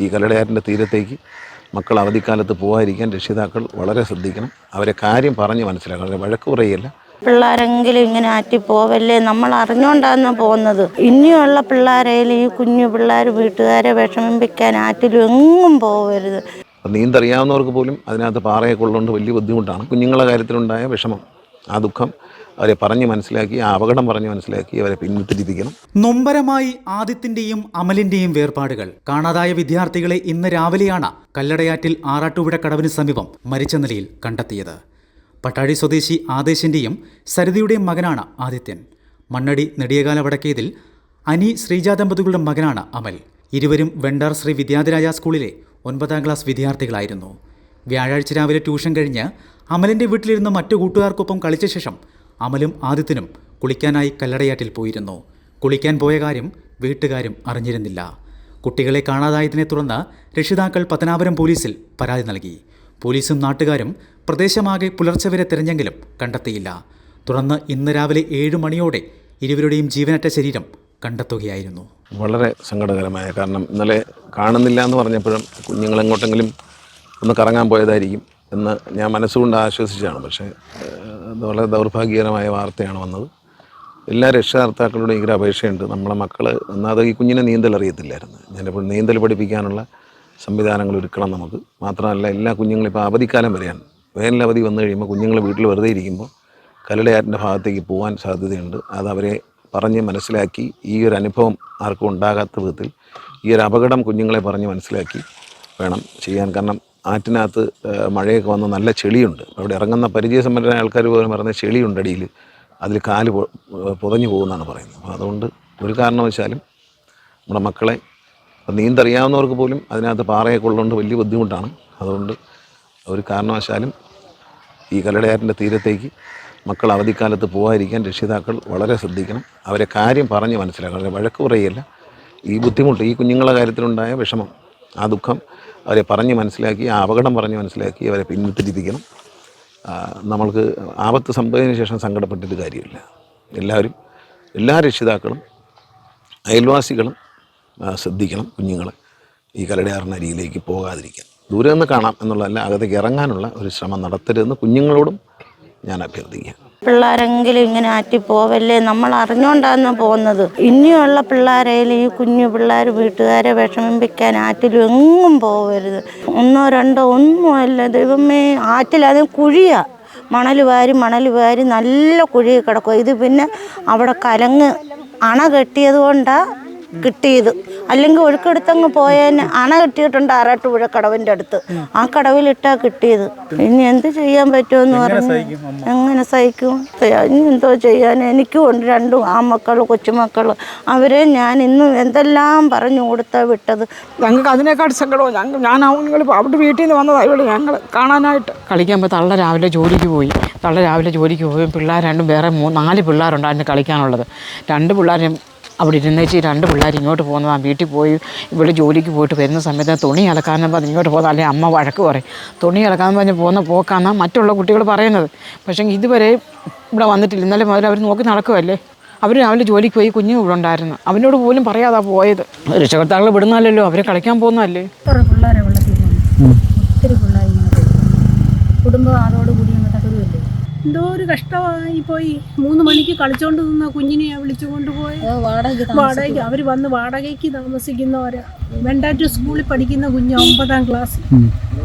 ഈ കല്ലടയാറ്റിന്റെ തീരത്തേക്ക് മക്കൾ അവധിക്കാലത്ത് പോകാതിരിക്കാൻ രക്ഷിതാക്കൾ വളരെ ശ്രദ്ധിക്കണം. അവരെ കാര്യം പറഞ്ഞ് മനസ്സിലാക്കണം. അവരെ വഴക്ക് പറയുകയല്ല. പിള്ളേരെങ്കിലും ഇങ്ങനെ ആറ്റി പോവല്ലേ? നമ്മൾ അറിഞ്ഞുകൊണ്ടാണ് പോകുന്നത്. ഇനിയുള്ള പിള്ളേരെയും ഈ കുഞ്ഞു പിള്ളേർ വീട്ടുകാരെ വിഷമിപ്പിക്കാൻ ആറ്റിലും എങ്ങും പോകരുത് നീന്തറിയാവുന്നവർക്ക് പോലും അതിനകത്ത് പാറയെ കൊള്ളുകൊണ്ട് വലിയ ബുദ്ധിമുട്ടാണ്. കുഞ്ഞുങ്ങളുടെ കാര്യത്തിലുണ്ടായ വിഷമം ആ ദുഃഖം അവരെ പറഞ്ഞ് മനസ്സിലാക്കി ആ അപകടം പറഞ്ഞ് മനസ്സിലാക്കി അവരെ പിന്തിരിപ്പിക്കണം നൊമ്പരമായി ആദിത്യന്റെയും അമലിന്റെയും വേർപാടുകൾ. കാണാതായ വിദ്യാർത്ഥികളെ ഇന്ന് രാവിലെയാണ് കല്ലടയാറ്റിൽ ആറാട്ടുപുഴ കടവിന് സമീപം മരിച്ച നിലയിൽ കണ്ടെത്തിയത്. പട്ടാഴി സ്വദേശി ആദേശിന്റെയും സരിതയുടെയും മകനാണ് ആദിത്യൻ. മണ്ണടി നെടിയകാല വടക്കേതിൽ അനി ശ്രീജ ദമ്പതികളുടെ മകനാണ് അമൽ. ഇരുവരും വെണ്ടാർ ശ്രീ വിദ്യാധിരാജ സ്കൂളിലെ ഒൻപതാം ക്ലാസ് വിദ്യാർത്ഥികളായിരുന്നു. വ്യാഴാഴ്ച രാവിലെ ട്യൂഷൻ കഴിഞ്ഞ് അമലിന്റെ വീട്ടിലിരുന്ന് മറ്റു കൂട്ടുകാർക്കൊപ്പം കളിച്ച ശേഷം അമലും ആദിത്യനും കുളിക്കാനായി കല്ലടയാറ്റിൽ പോയിരുന്നു. കുളിക്കാൻ പോയ കാര്യം വീട്ടുകാരും അറിഞ്ഞിരുന്നില്ല. കുട്ടികളെ കാണാതായതിനെ തുടർന്ന് രക്ഷിതാക്കൾ പത്തനാപുരം പോലീസിൽ പരാതി നൽകി. പോലീസും നാട്ടുകാരും പ്രദേശമാകെ പുലർച്ചെ വരെ തിരഞ്ഞെങ്കിലും കണ്ടെത്തിയില്ല. തുടർന്ന് ഇന്ന് രാവിലെ ഏഴ് മണിയോടെ ഇരുവരുടെയും ജീവനറ്റ ശരീരം കണ്ടെത്തുകയായിരുന്നു. വളരെ സങ്കടകരമായ കാരണം ഇന്നലെ കാണുന്നില്ല എന്ന് പറഞ്ഞപ്പോഴും കുഞ്ഞുങ്ങൾ എങ്ങോട്ടെങ്കിലും ഒന്ന് കറങ്ങാൻ പോയതായിരിക്കും എന്ന് ഞാൻ മനസ്സുകൊണ്ട് ആശ്വസിച്ചാണ് പക്ഷേ വളരെ ദൗർഭാഗ്യകരമായ വാർത്തയാണ് വന്നത്. എല്ലാ രക്ഷകർത്താക്കളുടെയും ഭയങ്കര അപേക്ഷയുണ്ട്. നമ്മളെ മക്കൾ ഒന്നാമത് ഈ കുഞ്ഞിനെ നീന്തൽ അറിയത്തില്ലായിരുന്നു. ഞാനിപ്പോൾ നീന്തൽ പഠിപ്പിക്കാനുള്ള സംവിധാനങ്ങൾ ഒരുക്കണം നമുക്ക്. മാത്രമല്ല എല്ലാ കുഞ്ഞുങ്ങളും ഇപ്പോൾ അവധിക്കാലം വരെയാണ്. വേനൽ അവധി വന്നു കഴിയുമ്പോൾ കുഞ്ഞുങ്ങൾ വീട്ടിൽ വെറുതെ ഇരിക്കുമ്പോൾ കല്ലടയാറ്റിന്റെ ഭാഗത്തേക്ക് പോകാൻ സാധ്യതയുണ്ട്. അത് അവരെ പറഞ്ഞ് മനസ്സിലാക്കി ഈ ഒരു അനുഭവം ആർക്കും ഉണ്ടാകാത്ത വിധത്തിൽ ഈ ഒരു അപകടം കുഞ്ഞുങ്ങളെ പറഞ്ഞ് മനസ്സിലാക്കി വേണം ചെയ്യാൻ. കാരണം ആറ്റിനകത്ത് മഴയൊക്കെ വന്ന് നല്ല ചെളിയുണ്ട്. അവിടെ ഇറങ്ങുന്ന പരിചയസമ്പന്നരായ ആൾക്കാർ പോലും പറഞ്ഞ ചെളിയുണ്ട് അടിയിൽ അതിൽ കാൽ പുതഞ്ഞു പോകുമെന്നാണ് പറയുന്നത്. അപ്പോൾ അതുകൊണ്ട് ഒരു കാരണവശാലും നമ്മുടെ മക്കളെ നീന്തറിയാവുന്നവർക്ക് പോലും അതിനകത്ത് പാറയെ കൊള്ളുകൊണ്ട് വലിയ ബുദ്ധിമുട്ടാണ്. അതുകൊണ്ട് ഒരു കാരണവശാലും ഈ കല്ലടയാറ്റിന്റെ തീരത്തേക്ക് മക്കൾ അവധിക്കാലത്ത് പോകാതിരിക്കാൻ രക്ഷിതാക്കൾ വളരെ ശ്രദ്ധിക്കണം. അവരെ കാര്യം പറഞ്ഞ് മനസ്സിലാക്കണം. വഴക്ക് കുറയല്ല ഈ ബുദ്ധിമുട്ട് ഈ കുഞ്ഞുങ്ങളുടെ കാര്യത്തിലുണ്ടായ വിഷമം ആ ദുഃഖം അവരെ പറഞ്ഞ് മനസ്സിലാക്കി ആ അപകടം പറഞ്ഞ് മനസ്സിലാക്കി അവരെ പിന്തിരിപ്പിക്കണം ആ, നമ്മൾക്ക് ആപത്ത് സംഭവത്തിന് ശേഷം സങ്കടപ്പെട്ടിട്ട് കാര്യമില്ല. എല്ലാവരും എല്ലാ രക്ഷിതാക്കളും അയൽവാസികളും ശ്രദ്ധിക്കണം കുഞ്ഞുങ്ങളെ ഈ കലടയാറിന് അരിയിലേക്ക് പോകാതിരിക്കാൻ. ദൂരെ നിന്ന് കാണാം എന്നുള്ളതല്ല അകത്തേക്ക് ഇറങ്ങാനുള്ള ഒരു ശ്രമം നടത്തരുതെന്ന് കുഞ്ഞുങ്ങളോടും ഞാൻ അഭ്യർത്ഥിക്കുക പിള്ളേരെങ്കിലും ഇങ്ങനെ ആറ്റി പോവല്ലേ? നമ്മൾ അറിഞ്ഞുകൊണ്ടാണ് പോകുന്നത്. ഇനിയുള്ള പിള്ളേരെയും ഈ കുഞ്ഞു പിള്ളേർ വീട്ടുകാരെ വിഷമിപ്പിക്കാൻ ആറ്റിലും എങ്ങും പോകരുത് ഒന്നോ രണ്ടോ ഒന്നുമല്ല ദൈവമേ ആറ്റിൽ അത് കുഴിയാ. മണൽ വാരി മണൽ വാരി നല്ല കുഴി കിടക്കും. ഇത് പിന്നെ അവിടെ കലങ്ങ് അണ കെട്ടിയത് കൊണ്ടാണ് കിട്ടിയത്. അല്ലെങ്കിൽ ഒഴുക്കെടുത്തങ്ങ് പോയതിന് അണ കിട്ടിയിട്ടുണ്ട് ആറാട്ടുപുഴ കടവിന്റെ അടുത്ത്. ആ കടവിലിട്ടാ കിട്ടിയത്. ഇനി എന്ത് ചെയ്യാൻ പറ്റുമെന്ന് പറഞ്ഞു എങ്ങനെ സഹിക്കും? ഇനി എന്തോ ചെയ്യാൻ എനിക്കും ഉണ്ട്. രണ്ടും ആ മക്കൾ കൊച്ചുമക്കൾ അവരെ ഞാൻ ഇന്ന് എന്തെല്ലാം പറഞ്ഞു കൊടുത്താ വിട്ടത്. ഞങ്ങൾക്ക് അതിനേക്കാൾ സങ്കടവും ഞങ്ങൾ ഞാൻ നിങ്ങൾ അവിടെ വീട്ടിൽ നിന്ന് വന്നതായി ഇവിടെ ഞങ്ങൾ കാണാനായിട്ട്. കളിക്കുമ്പോൾ തള്ള രാവിലെ ജോലിക്ക് പോയി. തള്ള രാവിലെ ജോലിക്ക് പോയി. പിള്ളേർ രണ്ടും വേറെ മൂന്ന് നാല് പിള്ളേരുണ്ടായിരുന്നു കളിക്കാനുള്ളത്. രണ്ട് പിള്ളേരും അവിടെ ഇരുന്നേച്ച് രണ്ട് പിള്ളേർ ഇങ്ങോട്ട് പോകുന്നതാണ് വീട്ടിൽ പോയി ഇവിടെ ജോലിക്ക് പോയിട്ട് വരുന്ന സമയത്ത് തുണി അലക്കാനും പറഞ്ഞ് ഇങ്ങോട്ട് പോകുന്ന അല്ലെങ്കിൽ അമ്മ വഴക്ക് പറയും. തുണി അലക്കാന്ന് പറഞ്ഞ് പോകുന്ന പോക്കാന്നാണ് മറ്റുള്ള കുട്ടികൾ പറയുന്നത്. പക്ഷേ ഇതുവരെ ഇവിടെ വന്നിട്ടില്ല. ഇന്നലെ മുതൽ അവർ നോക്കി നടക്കുമല്ലേ അവർ രാവിലെ ജോലിക്ക് പോയി കുഞ്ഞു ഇവിടെ ഉണ്ടായിരുന്നു. അവനോട് പോലും പറയാതാ പോയത്. രക്ഷകർത്താക്കൾ വിടുന്നല്ലോ അവരെ കളിക്കാൻ പോകുന്നതല്ലേ? കുടുംബം പിള്ളേരെ എന്തോ ഒരു കഷ്ടമായി പോയി. മൂന്ന് മണിക്ക് കളിച്ചോണ്ട് നിന്ന കുഞ്ഞിനെ വിളിച്ചു കൊണ്ടുപോയി വാടക വാടകയ്ക്ക് അവർ വന്ന് വാടകയ്ക്ക് താമസിക്കുന്നവരാ. വെണ്ടാറ്റു സ്കൂളിൽ പഠിക്കുന്ന കുഞ്ഞ് ഒമ്പതാം ക്ലാസ്